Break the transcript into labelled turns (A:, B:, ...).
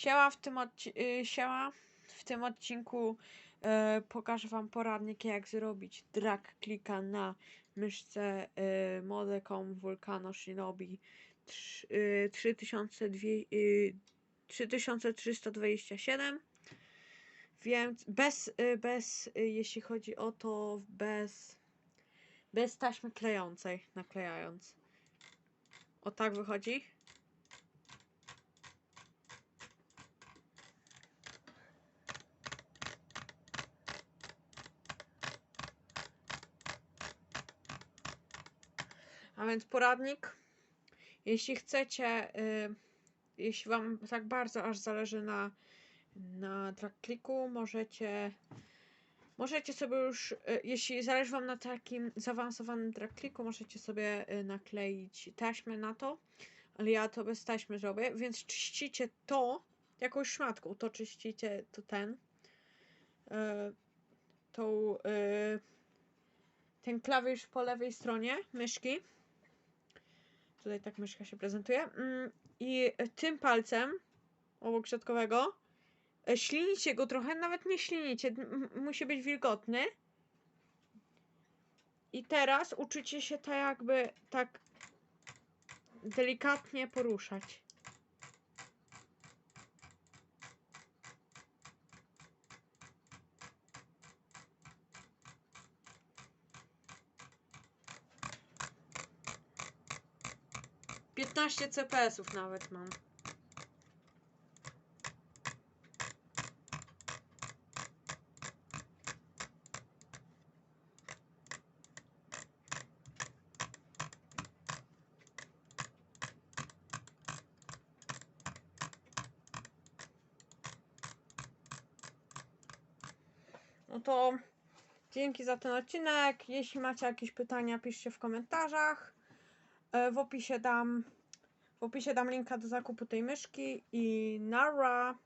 A: Siema w tym, odci- y, siema. W tym odcinku e, pokażę wam poradnik jak zrobić drag klika na myszce e, Modecom Vulcano Shinobi trz- y, 3200, y, 3327 więc bez, y, bez y, jeśli chodzi o to bez bez taśmy klejącej naklejając. O tak wychodzi A więc poradnik. Jeśli chcecie, y, jeśli Wam tak bardzo aż zależy na, na drag kliku, możecie, możecie sobie już, y, jeśli zależy Wam na takim zaawansowanym drag kliku, możecie sobie y, nakleić taśmę na to, ale ja to bez taśmy zrobię, więc czyścicie to jakąś szmatką, to czyścicie to ten, tą, ten klawisz po lewej stronie myszki. Tutaj tak myszka się prezentuje. Mm, I tym palcem obok środkowego e, ślinicie go trochę, nawet nie ślinicie, musi być wilgotny. I teraz uczycie się tak jakby tak delikatnie poruszać. Piętnaście CPS-ów nawet mam. No to dzięki za ten odcinek. Jeśli macie jakieś pytania, piszcie w komentarzach. E, W opisie dam w opisie dam linka do zakupu tej myszki i nara.